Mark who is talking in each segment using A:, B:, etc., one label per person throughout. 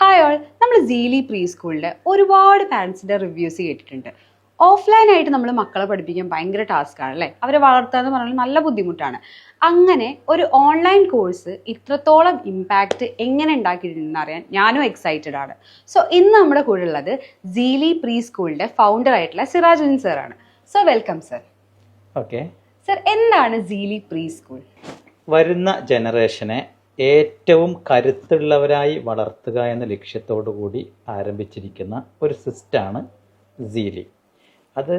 A: Hi all നമ്മൾ Seeli pre സ്കൂളിൽ ഒരുപാട് പാരൻസിന്റെ റിവ്യൂസ് കേട്ടിട്ടുണ്ട്. ഓഫ്ലൈനായിട്ട് നമ്മൾ മക്കളെ പഠിപ്പിക്കാൻ ഭയങ്കര ടാസ്ക്കാണ് അല്ലേ? അവരെ വളർത്തുക എന്ന് പറഞ്ഞാൽ നല്ല ബുദ്ധിമുട്ടാണ്. അങ്ങനെ ഒരു ഓൺലൈൻ കോഴ്സ് ഇത്രത്തോളം ഇമ്പാക്റ്റ് എങ്ങനെ ഉണ്ടാക്കിയിട്ടുണ്ടെന്ന് അറിയാൻ ഞാനും എക്സൈറ്റഡ് ആണ്. സോ ഇന്ന് നമ്മുടെ കൂടെ ഉള്ളത് സീലി പ്രീ സ്കൂളിന്റെ ഫൗണ്ടർ ആയിട്ടുള്ള സിറാജുദ്ദീൻ സാറാണ് so welcome sir
B: okay
A: sir എന്താണ് സീലി പ്രീ സ്കൂൾ
B: വരുന്ന ജനറേഷനെ ഏറ്റവും കരുത്തുള്ളവരായി വളർത്തുക എന്ന ലക്ഷ്യത്തോടു കൂടി ആരംഭിച്ചിരിക്കുന്ന ഒരു സിസ്റ്റാണ് സീലി അത്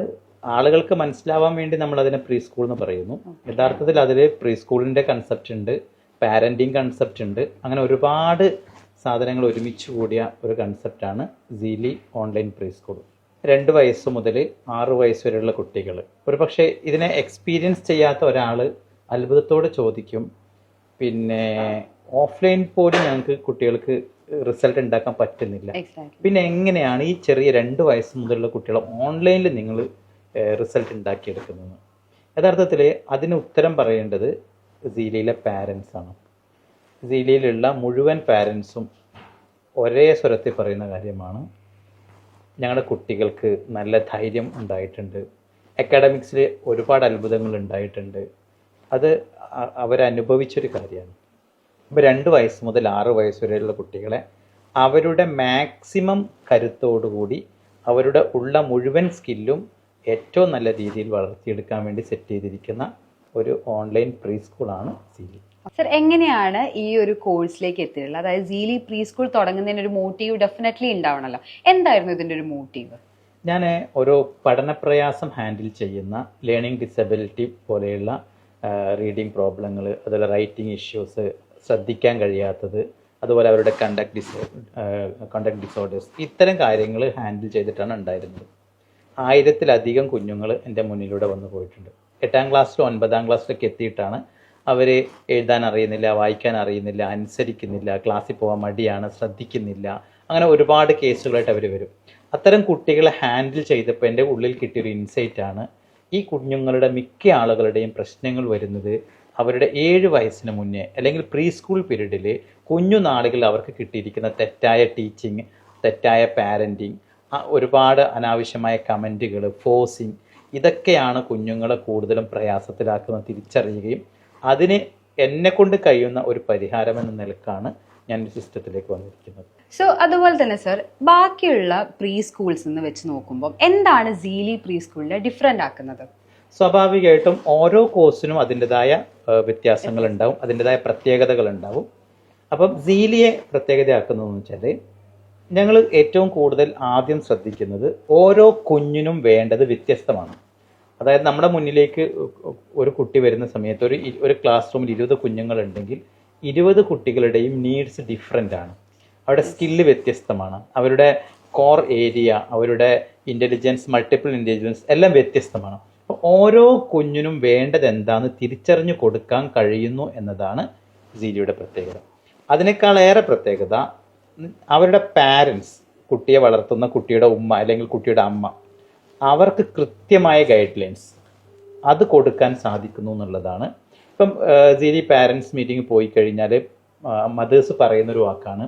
B: ആളുകൾക്ക് മനസ്സിലാവാൻ വേണ്ടി നമ്മൾ അതിനെ പ്രീ സ്കൂൾ എന്ന് പറയുന്നു. യഥാർത്ഥത്തിൽ അതിൽ പ്രീ സ്കൂളിന്റെ കൺസെപ്റ്റ് ഉണ്ട് പാരന്റിങ് കൺസെപ്റ്റ് ഉണ്ട്. അങ്ങനെ ഒരുപാട് സാധനങ്ങൾ ഒരുമിച്ച് കൂടിയ ഒരു കൺസെപ്റ്റാണ് സീലി ഓൺലൈൻ പ്രീ സ്കൂൾ രണ്ട് വയസ്സ് മുതൽ ആറ് വയസ്സ് വരെയുള്ള കുട്ടികൾ. ഒരു പക്ഷേ ഇതിനെ എക്സ്പീരിയൻസ് ചെയ്യാത്ത ഒരാൾ അത്ഭുതത്തോടെ ചോദിക്കും പിന്നെ ഓഫ്ലൈൻ പോലും ഞങ്ങൾക്ക് കുട്ടികൾക്ക് റിസൾട്ട് ഉണ്ടാക്കാൻ പറ്റുന്നില്ല. പിന്നെ എങ്ങനെയാണ് ഈ ചെറിയ രണ്ട് വയസ്സ് മുതലുള്ള കുട്ടികളെ ഓൺലൈനിൽ നിങ്ങൾ റിസൾട്ട് ഉണ്ടാക്കിയെടുക്കുന്നത് യഥാർത്ഥത്തിൽ അതിന് ഉത്തരം പറയേണ്ടത് സീലയിലെ പാരൻസ് ആണ്. സീലയിലുള്ള മുഴുവൻ പാരൻസും ഒരേ സ്വരത്തിൽ പറയുന്ന കാര്യമാണ്. ഞങ്ങളുടെ കുട്ടികൾക്ക് നല്ല ധൈര്യം ഉണ്ടായിട്ടുണ്ട്. അക്കാഡമിക്സിൽ ഒരുപാട് അത്ഭുതങ്ങൾ ഉണ്ടായിട്ടുണ്ട്. അത് അവരനുഭവിച്ചൊരു കാര്യമാണ്. ഇപ്പോൾ രണ്ട് വയസ്സ് മുതൽ ആറ് വയസ്സ് വരെയുള്ള കുട്ടികളെ അവരുടെ മാക്സിമം കരുത്തോടുകൂടി അവരുടെ ഉള്ള മുഴുവൻ സ്കില്ലും ഏറ്റവും നല്ല രീതിയിൽ വളർത്തിയെടുക്കാൻ വേണ്ടി സെറ്റ് ചെയ്തിരിക്കുന്ന ഒരു ഓൺലൈൻ പ്രീ സ്കൂളാണ് സീലി
A: സർ എങ്ങനെയാണ് ഈ ഒരു കോഴ്സിലേക്ക് എത്തിയിട്ടുള്ളത്? അതായത് സീലി പ്രീ സ്കൂൾ തുടങ്ങുന്നതിന് ഒരു മോട്ടീവ് ഡെഫിനറ്റ്ലി ഉണ്ടാവണല്ലോ. എന്തായിരുന്നു ഇതിന്റെ ഒരു മോട്ടീവ്
B: ഞാൻ ഒരു പഠനപ്രയാസം ഹാൻഡിൽ ചെയ്യുന്ന ലേണിംഗ് ഡിസബിലിറ്റി പോലെയുള്ള റീഡിങ് പ്രോബ്ലങ്ങൾ അതുപോലെ റൈറ്റിംഗ് ഇഷ്യൂസ് ശ്രദ്ധിക്കാൻ കഴിയാത്തത് അതുപോലെ അവരുടെ കണ്ടക്ട് ഡിസോ കണ്ടക്ട് ഡിസോർഡേഴ്സ് ഇത്തരം കാര്യങ്ങൾ ഹാൻഡിൽ ചെയ്തിട്ടാണ് ഉണ്ടായിരുന്നത്. ആയിരത്തിലധികം കുഞ്ഞുങ്ങൾ എന്റെ മുന്നിലൂടെ വന്നു പോയിട്ടുണ്ട്. എട്ടാം ക്ലാസ്സിലും ഒൻപതാം ക്ലാസ്സിലൊക്കെ എത്തിയിട്ടാണ് അവർ എഴുതാൻ അറിയുന്നില്ല വായിക്കാൻ അറിയുന്നില്ല അനുസരിക്കുന്നില്ല ക്ലാസ്സിൽ പോകാൻ മടിയാണ് ശ്രദ്ധിക്കുന്നില്ല. അങ്ങനെ ഒരുപാട് കേസുകളായിട്ട് അവർ വരും. അത്തരം കുട്ടികളെ ഹാൻഡിൽ ചെയ്തപ്പോൾ എന്റെ ഉള്ളിൽ കിട്ടിയൊരു ഇൻസൈറ്റാണ് ഈ കുഞ്ഞുങ്ങളുടെ മിക്ക ആളുകളുടെയും പ്രശ്നങ്ങൾ വരുന്നത് അവരുടെ ഏഴ് വയസ്സിന് മുന്നേ അല്ലെങ്കിൽ പ്രീ സ്കൂൾ പീരീഡിൽ കുഞ്ഞു നാളുകളിൽ അവർക്ക് കിട്ടിയിരിക്കുന്ന തെറ്റായ ടീച്ചിങ് തെറ്റായ പാരന്റിങ് ഒരുപാട് അനാവശ്യമായ കമന്റുകൾ ഫോഴ്സിങ് ഇതൊക്കെയാണ് കുഞ്ഞുങ്ങളെ കൂടുതലും പ്രയാസത്തിലാക്കുന്ന തിരിച്ചറിയുകയും അതിന് എന്നെ കൊണ്ട് കഴിയുന്ന ഒരു പരിഹാരം എന്ന നിലക്കാണ് ഞാൻ സിസ്റ്റത്തിലേക്ക് വന്നിരിക്കുന്നത്.
A: സോ അതുപോലെ തന്നെ സർ ബാക്കിയുള്ള പ്രീ സ്കൂൾസ് എന്ന് വെച്ച് നോക്കുമ്പോൾ എന്താണ് സീലി പ്രീ സ്കൂളിനെ ഡിഫറെന്റ് ആക്കുന്നത്?
B: സ്വാഭാവികമായിട്ടും ഓരോ കോഴ്സിനും അതിന്റെതായ വ്യത്യാസങ്ങൾ ഉണ്ടാവും അതിന്റെതായ പ്രത്യേകതകൾ ഉണ്ടാവും അപ്പം സീലിയെ പ്രത്യേകതയാക്കുന്നതെന്ന് വെച്ചാൽ ഞങ്ങൾ ഏറ്റവും കൂടുതൽ ആദ്യം ശ്രദ്ധിക്കുന്നത് ഓരോ കുഞ്ഞിനും വേണ്ടത് വ്യത്യസ്തമാണ്. അതായത് നമ്മുടെ മുന്നിലേക്ക് ഒരു കുട്ടി വരുന്ന സമയത്ത് ഒരു ഒരു ക്ലാസ് റൂമിൽ ഇരുപത് കുഞ്ഞുങ്ങളുണ്ടെങ്കിൽ ഇരുപത് കുട്ടികളുടെയും നീഡ്സ് ഡിഫറെന്റ് ആണ് അവരുടെ സ്കില്ല് വ്യത്യസ്തമാണ്. അവരുടെ കോർ ഏരിയ അവരുടെ ഇന്റലിജൻസ് മൾട്ടിപ്പിൾ ഇന്റലിജൻസ് എല്ലാം വ്യത്യസ്തമാണ്. ഓരോ കുഞ്ഞിനും വേണ്ടത് എന്താണെന്ന് തിരിച്ചറിഞ്ഞു കൊടുക്കാൻ കഴിയുന്നു എന്നതാണ് സീലിയുടെ പ്രത്യേകത. അതിനേക്കാളേറെ പ്രത്യേകത അവരുടെ പാരൻസ് കുട്ടിയെ വളർത്തുന്ന കുട്ടിയുടെ ഉമ്മ അല്ലെങ്കിൽ കുട്ടിയുടെ അമ്മ അവർക്ക് കൃത്യമായ ഗൈഡ് ലൈൻസ് അത് കൊടുക്കാൻ സാധിക്കുന്നു എന്നുള്ളതാണ്. ഇപ്പം സീരി പാരൻസ് മീറ്റിംഗ് പോയി കഴിഞ്ഞാൽ മദേഴ്സ് പറയുന്നൊരു വാക്കാണ്.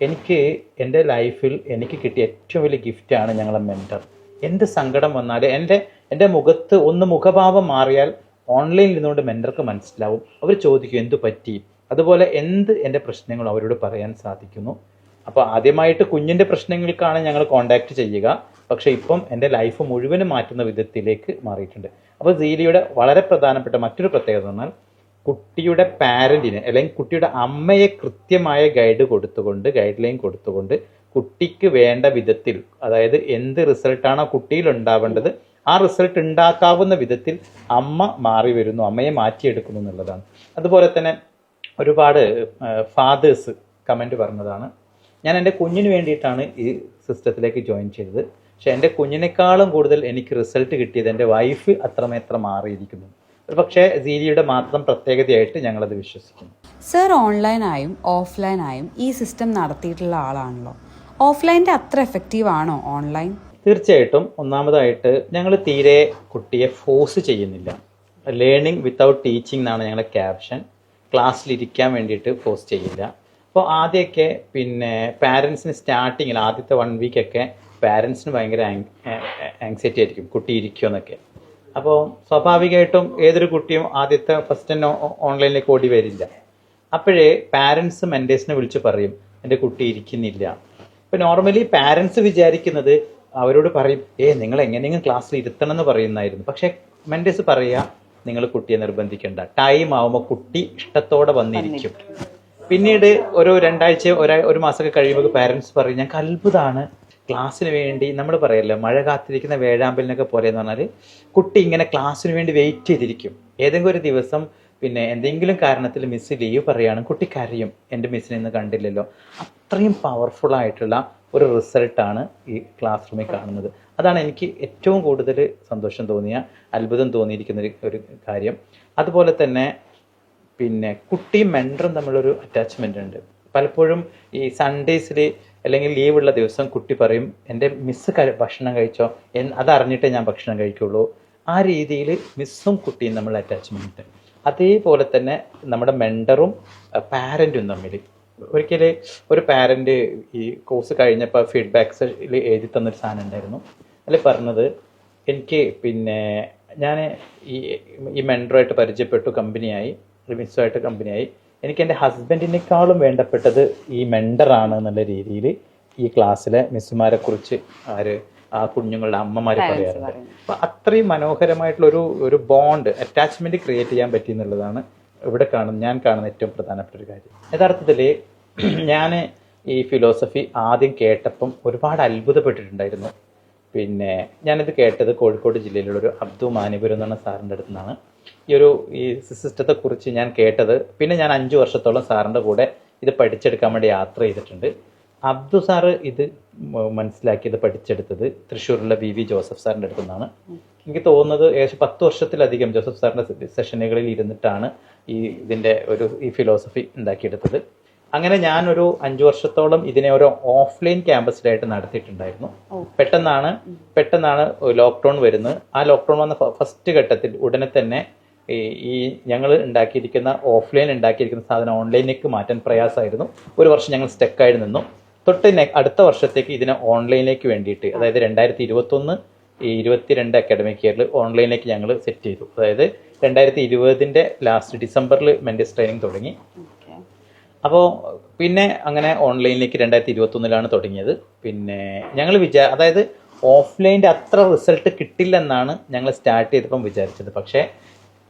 B: എനിക്ക് എന്റെ ലൈഫിൽ എനിക്ക് കിട്ടിയ ഏറ്റവും വലിയ ഗിഫ്റ്റാണ് ഞങ്ങളുടെ മെന്റർ എന്ത് സങ്കടം വന്നാലും എന്റെ എന്റെ മുഖത്ത് ഒന്ന് മുഖഭാവം മാറിയാൽ ഓൺലൈനിൽ ഇരുന്നുകൊണ്ട് മെന്റർക്ക് മനസ്സിലാവും. അവർ ചോദിക്കും എന്തു പറ്റി? അതുപോലെ എന്ത് എന്റെ പ്രശ്നങ്ങളും അവരോട് പറയാൻ സാധിക്കുന്നു? അപ്പോൾ ആദ്യമായിട്ട് കുഞ്ഞിന്റെ പ്രശ്നങ്ങൾക്കാണ് ഞങ്ങൾ കോണ്ടാക്ട് ചെയ്യുക. പക്ഷേ ഇപ്പം എന്റെ ലൈഫ് മുഴുവനും മാറ്റുന്ന വിധത്തിലേക്ക് മാറിയിട്ടുണ്ട്. അപ്പോൾ സീലിയുടെ വളരെ പ്രധാനപ്പെട്ട മറ്റൊരു പ്രത്യേകത എന്നാൽ കുട്ടിയുടെ പാരന്റിന് അല്ലെങ്കിൽ കുട്ടിയുടെ അമ്മയെ കൃത്യമായ ഗൈഡ് കൊടുത്തുകൊണ്ട് ഗൈഡ് ലൈൻ കൊടുത്തുകൊണ്ട് കുട്ടിക്ക് വേണ്ട വിധത്തിൽ അതായത് എന്ത് റിസൾട്ടാണോ കുട്ടിയിൽ ഉണ്ടാവേണ്ടത് ആ റിസൾട്ട് ഉണ്ടാക്കാവുന്ന വിധത്തിൽ അമ്മ മാറി വരുന്നു അമ്മയെ മാറ്റിയെടുക്കുന്നു എന്നുള്ളതാണ്. അതുപോലെ തന്നെ ഒരുപാട് ഫാദേഴ്സ് കമന്റ് പറഞ്ഞതാണ്. ഞാൻ എന്റെ കുഞ്ഞിന് വേണ്ടിയിട്ടാണ് ഈ സിസ്റ്റത്തിലേക്ക് ജോയിൻ ചെയ്തത്. പക്ഷെ എന്റെ കുഞ്ഞിനേക്കാളും കൂടുതൽ എനിക്ക് റിസൾട്ട് കിട്ടിയത് എന്റെ വൈഫ് അത്രമേത്ര മാറിയിരിക്കുന്നു. പക്ഷേ സീരിയുടെ മാത്രം പ്രത്യേകതയായിട്ട് ഞങ്ങളത് വിശ്വസിക്കുന്നു.
A: സർ ഓൺലൈനായും ഓഫ്ലൈനായും ഈ സിസ്റ്റം നടത്തിയിട്ടുള്ള ആളാണല്ലോ. ഓഫ്ലൈന്റെ അത്ര എഫക്റ്റീവ് ആണോ ഓൺലൈൻ
B: തീർച്ചയായിട്ടും. ഒന്നാമതായിട്ട് ഞങ്ങൾ തീരെ കുട്ടിയെ ഫോഴ്സ് ചെയ്യുന്നില്ല. ലേണിംഗ് വിത്തൗട്ട് ടീച്ചിങ് എന്നാണ് ഞങ്ങളുടെ ക്യാപ്ഷൻ ക്ലാസ്സിലിരിക്കാൻ വേണ്ടിയിട്ട് ഫോഴ്സ് ചെയ്യില്ല. അപ്പോൾ ആദ്യമൊക്കെ പിന്നെ പാരൻസിന് സ്റ്റാർട്ടിങ്ങിൽ ആദ്യത്തെ വൺ വീക്കൊക്കെ പാരൻസിന് ഭയങ്കര ആങ്സൈറ്റി ആയിരിക്കും. കുട്ടി ഇരിക്കുമെന്നൊക്കെ അപ്പോൾ സ്വാഭാവികമായിട്ടും ഏതൊരു കുട്ടിയും ആദ്യത്തെ ഫസ്റ്റ് തന്നെ ഓൺലൈനിലേക്ക് ഓടി വരില്ല. അപ്പോഴേ പാരൻസ് മെന്റേഴ്സിനെ വിളിച്ച് പറയും എന്റെ കുട്ടി ഇരിക്കുന്നില്ല. ഇപ്പം നോർമലി പാരന്റ്സ് വിചാരിക്കുന്നത് അവരോട് പറയും ഏ നിങ്ങൾ എങ്ങനെയെങ്കിലും ക്ലാസ്സിൽ ഇരുത്തണം എന്ന് പറയുന്നായിരുന്നു പക്ഷെ മെന്റേഴ്സ് പറയുക നിങ്ങൾ കുട്ടിയെ നിർബന്ധിക്കേണ്ട. ടൈം ആവുമ്പോൾ കുട്ടി ഇഷ്ടത്തോടെ വന്നിരിക്കും. പിന്നീട് ഒരു രണ്ടാഴ്ച ഒരാ ഒരു മാസമൊക്കെ കഴിയുമ്പോൾ പാരന്റ്സ് പറയും ഞങ്ങൾക്ക് അത്ഭുതമാണ് ക്ലാസ്സിന് വേണ്ടി നമ്മൾ പറയല്ലോ മഴ കാത്തിരിക്കുന്ന വേഴാമ്പലിനൊക്കെ പോലെ എന്ന് പറഞ്ഞാൽ കുട്ടി ഇങ്ങനെ ക്ലാസ്സിന് വേണ്ടി വെയിറ്റ് ചെയ്തിരിക്കും. ഏതെങ്കിലും ഒരു ദിവസം പിന്നെ എന്തെങ്കിലും കാരണത്തിൽ മിസ് ലീവ് പറയുകയാണ് കുട്ടി കരയും. എന്റെ മിസ്സിനെ ഇന്ന് കണ്ടില്ലല്ലോ. അത്രയും പവർഫുൾ ആയിട്ടുള്ള ഒരു റിസൾട്ടാണ് ഈ ക്ലാസ് റൂമിൽ കാണുന്നത്. അതാണ് എനിക്ക് ഏറ്റവും കൂടുതൽ സന്തോഷം തോന്നിയ അത്ഭുതം തോന്നിയിരിക്കുന്ന ഒരു കാര്യം. അതുപോലെ തന്നെ പിന്നെ കുട്ടിയും മെന്ററും തമ്മിലൊരു അറ്റാച്ച്മെന്റ് ഉണ്ട്. പലപ്പോഴും ഈ സൺഡേസിൽ അല്ലെങ്കിൽ ലീവുള്ള ദിവസം കുട്ടി പറയും എന്റെ മിസ്സ് ഭക്ഷണം കഴിച്ചോ? എന്ന് അതറിഞ്ഞിട്ടേ ഞാൻ ഭക്ഷണം കഴിക്കുള്ളൂ. ആ രീതിയിൽ മിസ്സും കുട്ടിയും നമ്മൾ അറ്റാച്ച്മെന്റ് അതേപോലെ തന്നെ നമ്മുടെ മെന്ററും പാരന്റും തമ്മിൽ ഒരിക്കൽ ഒരു പാരന്റ് ഈ കോഴ്സ് കഴിഞ്ഞപ്പോൾ ഫീഡ്ബാക്സിൽ എഴുതി തന്നൊരു സാധനം ഉണ്ടായിരുന്നു. അതിൽ പറഞ്ഞത് എനിക്ക് പിന്നെ ഞാൻ ഈ ഈ മെന്ററുമായിട്ട് പരിചയപ്പെട്ടു കമ്പനിയായി മിസ്സുമായിട്ട് കമ്പനിയായി എനിക്ക് എന്റെ ഹസ്ബൻഡിനേക്കാളും വേണ്ടപ്പെട്ടത് ഈ മെന്ററാണ് എന്നുള്ള രീതിയിൽ ഈ ക്ലാസ്സിലെ മിസ്സുമാരെക്കുറിച്ച് ആര് ആ കുഞ്ഞുങ്ങളുടെ അമ്മമാർ പറയാറുണ്ട്. അപ്പം അത്രയും മനോഹരമായിട്ടുള്ള ഒരു ഒരു ബോണ്ട് അറ്റാച്ച്മെന്റ് ക്രിയേറ്റ് ചെയ്യാൻ പറ്റി എന്നുള്ളതാണ് ഇവിടെ കാണുന്ന ഞാൻ കാണുന്ന ഏറ്റവും പ്രധാനപ്പെട്ട ഒരു കാര്യം. യഥാർത്ഥത്തിൽ ഞാൻ ഈ ഫിലോസഫി ആദ്യം കേട്ടപ്പം ഒരുപാട് അത്ഭുതപ്പെട്ടിട്ടുണ്ടായിരുന്നു. പിന്നെ ഞാനിത് കേട്ടത് കോഴിക്കോട് ജില്ലയിലുള്ള ഒരു അബ്ദു മാനിപുരം എന്ന് പറഞ്ഞ സാറിന്റെ അടുത്തു നിന്നാണ് ഈ ഒരു ഈ സിസ്റ്റത്തെ കുറിച്ച് ഞാൻ കേട്ടത് പിന്നെ ഞാൻ അഞ്ചു വർഷത്തോളം സാറിന്റെ കൂടെ ഇത് പഠിച്ചെടുക്കാൻ വേണ്ടി യാത്ര ചെയ്തിട്ടുണ്ട്. അബ്ദു സാറ് ഇത് മനസ്സിലാക്കിയത് പഠിച്ചെടുത്തത് തൃശ്ശൂരുള്ള വി വി ജോസഫ് സാറിന്റെ അടുത്തു നിന്നാണ് എനിക്ക് തോന്നുന്നത് ഏകദേശം പത്ത് വർഷത്തിലധികം ജോസഫ് സാറിന്റെ സെഷനുകളിൽ ഇരുന്നിട്ടാണ് ഈ ഇതിന്റെ ഒരു ഈ ഫിലോസഫി ഉണ്ടാക്കിയെടുത്തത്. അങ്ങനെ ഞാനൊരു ഒരു അഞ്ചു വർഷത്തോളം ഇതിനെ ഒരു ഓഫ്ലൈൻ ക്യാമ്പസിലായിട്ട് നടത്തിയിട്ടുണ്ടായിരുന്നു. പെട്ടെന്നാണ് പെട്ടെന്നാണ് ലോക്ക്ഡൗൺ വരുന്നത്. ആ ലോക്ക്ഡൗൺ വന്ന ഫസ്റ്റ് ഘട്ടത്തിൽ ഉടനെ തന്നെ ഈ ഈ ഞങ്ങൾ ഉണ്ടാക്കിയിരിക്കുന്ന ഓഫ്ലൈൻ ഉണ്ടാക്കിയിരിക്കുന്ന സാധനം ഓൺലൈനിലേക്ക് മാറ്റാൻ പ്രയാസമായിരുന്നു. ഒരു വർഷം ഞങ്ങൾ സ്റ്റക്കായി നിന്നു. തൊട്ട് അടുത്ത വർഷത്തേക്ക് ഇതിനെ ഓൺലൈനിലേക്ക് വേണ്ടിയിട്ട് അതായത് രണ്ടായിരത്തി ഇരുപത്തൊന്ന് ഇരുപത്തിരണ്ട് അക്കാഡമിക് ഇയറിൽ ഓൺലൈനിലേക്ക് ഞങ്ങൾ സെറ്റ് ചെയ്തു. അതായത് രണ്ടായിരത്തി ഇരുപതിന്റെ ലാസ്റ്റ് ഡിസംബറിൽ മെന്റസ് ട്രെയിനിങ് തുടങ്ങി അപ്പോൾ പിന്നെ അങ്ങനെ ഓൺലൈനിലേക്ക് രണ്ടായിരത്തി ഇരുപത്തൊന്നിലാണ് തുടങ്ങിയത്. പിന്നെ ഞങ്ങൾ വിചാ അതായത് ഓഫ്ലൈന്റെ അത്ര റിസൾട്ട് കിട്ടില്ലെന്നാണ് ഞങ്ങൾ സ്റ്റാർട്ട് ചെയ്തപ്പം വിചാരിച്ചത്. പക്ഷേ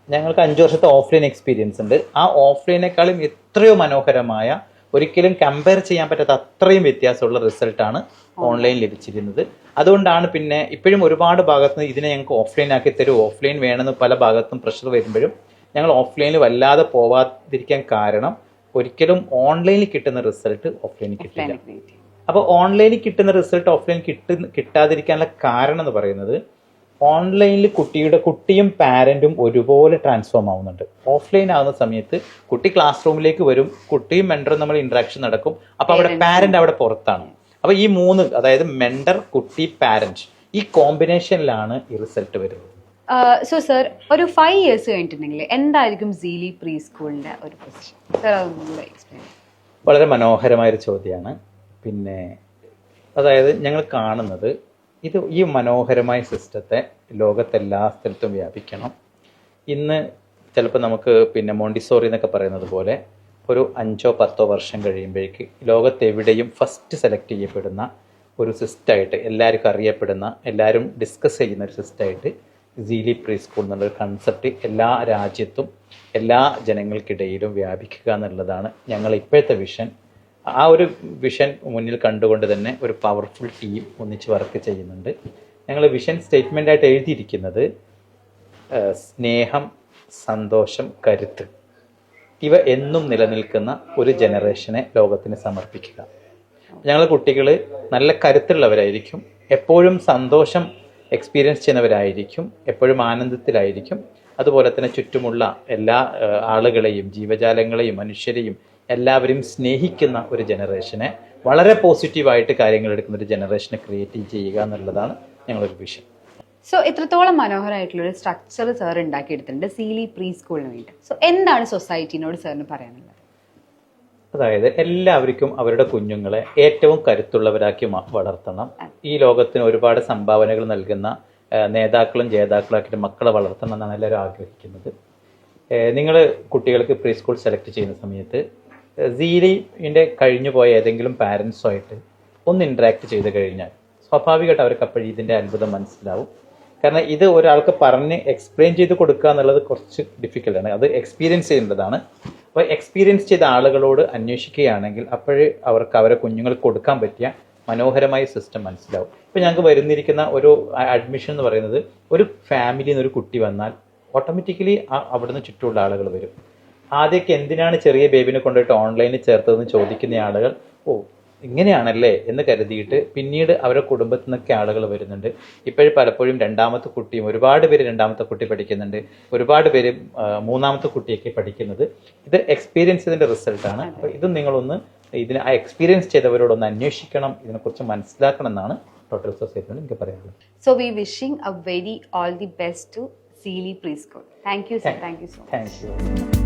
B: ഞങ്ങൾക്ക് അഞ്ച് വർഷത്തെ ഓഫ്ലൈൻ എക്സ്പീരിയൻസ് ഉണ്ട്. ആ ഓഫ്ലൈനേക്കാളും എത്രയോ മനോഹരമായ ഒരിക്കലും കമ്പയർ ചെയ്യാൻ പറ്റാത്ത അത്രയും വ്യത്യാസമുള്ള റിസൾട്ടാണ് ഓൺലൈൻ ലഭിച്ചിരുന്നത്. അതുകൊണ്ടാണ് പിന്നെ ഇപ്പോഴും ഒരുപാട് ഭാഗത്ത് നിന്ന് ഇതിനെ ഞങ്ങൾക്ക് ഓഫ്ലൈൻ ആക്കി തരും ഓഫ്ലൈൻ വേണമെന്ന് പല ഭാഗത്തും പ്രഷർ വരുമ്പോഴും ഞങ്ങൾ ഓഫ്ലൈനിൽ വല്ലാതെ പോവാതിരിക്കാൻ കാരണം ഒരിക്കലും ഓൺലൈനിൽ കിട്ടുന്ന റിസൾട്ട് ഓഫ്ലൈനിൽ കിട്ടില്ല. അപ്പോൾ ഓൺലൈനിൽ കിട്ടുന്ന റിസൾട്ട് ഓഫ്ലൈൻ കിട്ടുന്ന കിട്ടാതിരിക്കാനുള്ള കാരണം എന്ന് പറയുന്നത് ഓൺലൈനിൽ കുട്ടിയുടെ കുട്ടിയും പാരന്റും ഒരുപോലെ ട്രാൻസ്ഫോം ആവുന്നുണ്ട്. ഓഫ്ലൈൻ ആവുന്ന സമയത്ത് കുട്ടി ക്ലാസ് റൂമിലേക്ക് വരും കുട്ടിയും മെന്ററും നമ്മൾ ഇന്ററാക്ഷൻ നടക്കും. അപ്പോൾ അവിടെ പാരന്റ് അവിടെ പുറത്താണ്. അപ്പോൾ ഈ മൂന്ന് അതായത് മെൻഡർ കുട്ടി പാരന്റ് ഈ കോമ്പിനേഷനിലാണ് ഈ റിസൾട്ട് വരുന്നത്.
A: സോ സർ ഒരു ഫൈവ് ഇയേഴ്സ് കഴിഞ്ഞിട്ടുണ്ടെങ്കിൽ എന്തായിരിക്കും സീലി പ്രീ സ്കൂളിന്റെ ഒരു പൊസിഷൻ സർ അതൊന്നും എക്സ്പ്ലെയിൻ
B: വളരെ മനോഹരമായൊരു ചോദ്യമാണ്. പിന്നെ അതായത് ഞങ്ങൾ കാണുന്നത് ഇത് ഈ മനോഹരമായ സിസ്റ്റത്തെ ലോകത്തെല്ലാ സ്ഥലത്തും വ്യാപിക്കണം. ഇന്ന് ചിലപ്പോൾ നമുക്ക് പിന്നെ മോണ്ടിസോറി എന്നൊക്കെ പറയുന്നത് പോലെ ഒരു അഞ്ചോ പത്തോ വർഷം കഴിയുമ്പോഴേക്ക് ലോകത്തെവിടെയും ഫസ്റ്റ് സെലക്ട് ചെയ്യപ്പെടുന്ന ഒരു സിസ്റ്റായിട്ട് എല്ലാവർക്കും അറിയപ്പെടുന്ന എല്ലാവരും ഡിസ്കസ് ചെയ്യുന്ന ഒരു സിസ്റ്റായിട്ട് സീലി പ്രീ സ്കൂൾ എന്നുള്ളൊരു കൺസെപ്റ്റ് എല്ലാ രാജ്യത്തും എല്ലാ ജനങ്ങൾക്കിടയിലും വ്യാപിക്കുക എന്നുള്ളതാണ് ഞങ്ങൾ ഇപ്പോഴത്തെ വിഷൻ ആ ഒരു വിഷൻ മുന്നിൽ കണ്ടുകൊണ്ട് തന്നെ ഒരു പവർഫുൾ ടീം ഒന്നിച്ച് വർക്ക് ചെയ്യുന്നുണ്ട്. ഞങ്ങൾ വിഷൻ സ്റ്റേറ്റ്മെന്റ് ആയിട്ട് എഴുതിയിരിക്കുന്നത് സ്നേഹം സന്തോഷം കരുത്ത്. ഇവ എന്നും നിലനിൽക്കുന്ന ഒരു ജനറേഷനെ ലോകത്തിന് സമർപ്പിക്കുക. ഞങ്ങൾ കുട്ടികൾ നല്ല കരുത്തുള്ളവരായിരിക്കും. എപ്പോഴും സന്തോഷം എക്സ്പീരിയൻസ് ചെയ്യുന്നവരായിരിക്കും. എപ്പോഴും ആനന്ദത്തിലായിരിക്കും. അതുപോലെ തന്നെ ചുറ്റുമുള്ള എല്ലാ ആളുകളെയും ജീവജാലങ്ങളെയും മനുഷ്യരെയും എല്ലാവരെയും സ്നേഹിക്കുന്ന ഒരു ജനറേഷനെ വളരെ പോസിറ്റീവായിട്ട് കാര്യങ്ങൾ എടുക്കുന്ന ഒരു ജനറേഷനെ ക്രിയേറ്റ് ചെയ്യുക എന്നുള്ളതാണ് ഞങ്ങളൊരു വിഷൻ.
A: സോ എത്രത്തോളം മനോഹരമായിട്ടുള്ള സ്ട്രക്ചർ സാർ ഉണ്ടാക്കിയെടുത്തിട്ടുണ്ട് സീലി പ്രീ സ്കൂളിന് വേണ്ടി. സോ എന്താണ് സൊസൈറ്റിനോട് സാറിന് പറയാനുള്ളത്?
B: അതായത് എല്ലാവർക്കും അവരുടെ കുഞ്ഞുങ്ങളെ ഏറ്റവും കരുത്തുള്ളവരാക്കി വളർത്തണം. ഈ ലോകത്തിന് ഒരുപാട് സംഭാവനകൾ നൽകുന്ന നേതാക്കളും ജേതാക്കളാക്കിയിട്ട് മക്കളെ വളർത്തണം എന്നാണ് എല്ലാവരും ആഗ്രഹിക്കുന്നത്. നിങ്ങൾ കുട്ടികൾക്ക് പ്രീ സ്കൂൾ സെലക്ട് ചെയ്യുന്ന സമയത്ത് സീലിന്റെ കഴിഞ്ഞു പോയ ഏതെങ്കിലും പാരൻസുമായിട്ട് ഒന്ന് ഇൻട്രാക്ട് ചെയ്ത് കഴിഞ്ഞാൽ സ്വാഭാവികമായിട്ട് അവർക്ക് അപ്പോഴും ഇതിന്റെ അത്ഭുതം മനസ്സിലാവും. കാരണം ഇത് ഒരാൾക്ക് പറഞ്ഞ് എക്സ്പ്ലെയിൻ ചെയ്ത് കൊടുക്കുക എന്നുള്ളത് കുറച്ച് ഡിഫിക്കൽട്ടാണ് അത് എക്സ്പീരിയൻസ് ചെയ്യേണ്ടതാണ്. അപ്പോൾ എക്സ്പീരിയൻസ് ചെയ്ത ആളുകളോട് അന്വേഷിക്കുകയാണെങ്കിൽ അപ്പോഴേ അവർക്ക് അവരെ കുഞ്ഞുങ്ങൾക്ക് കൊടുക്കാൻ പറ്റിയ മനോഹരമായ സിസ്റ്റം മനസ്സിലാവും. ഇപ്പോൾ ഞങ്ങൾക്ക് വരുന്നിരിക്കുന്ന ഒരു അഡ്മിഷൻ എന്ന് പറയുന്നത് ഒരു ഫാമിലിയിൽ നിന്ന് ഒരു കുട്ടി വന്നാൽ ഓട്ടോമാറ്റിക്കലി അവിടുന്ന് ചുറ്റുമുള്ള ആളുകൾ വരും. ആദ്യമൊക്കെ എന്തിനാണ് ചെറിയ ബേബിനെ കൊണ്ടുപോയിട്ട് ഓൺലൈനിൽ ചേർത്തതെന്ന് ചോദിക്കുന്ന ആളുകൾ ഓ ഇങ്ങനെയാണല്ലേ? എന്ന് കരുതിയിട്ട് പിന്നീട് അവരുടെ കുടുംബത്തിൽ നിന്നൊക്കെ ആളുകൾ വരുന്നുണ്ട്. ഇപ്പോഴും പലപ്പോഴും രണ്ടാമത്തെ കുട്ടിയും ഒരുപാട് പേര് രണ്ടാമത്തെ കുട്ടി പഠിക്കുന്നുണ്ട്. ഒരുപാട് പേര് മൂന്നാമത്തെ കുട്ടിയൊക്കെ പഠിക്കുന്നത്. ഇത് എക്സ്പീരിയൻസ് ചെയ്തതിന്റെ റിസൾട്ടാണ് അപ്പോൾ ഇത് നിങ്ങളൊന്ന് ഇതിന് ആ എക്സ്പീരിയൻസ് ചെയ്തവരോടൊന്ന് അന്വേഷിക്കണം. ഇതിനെക്കുറിച്ച് മനസ്സിലാക്കണം എന്നാണ് ടോട്ടൽ സൊസൈറ്റിയോട് എനിക്ക് പറയാനുള്ളത്.
A: So we wishing a very all the best to Seeli pre school thank you sir thank you so
B: thank you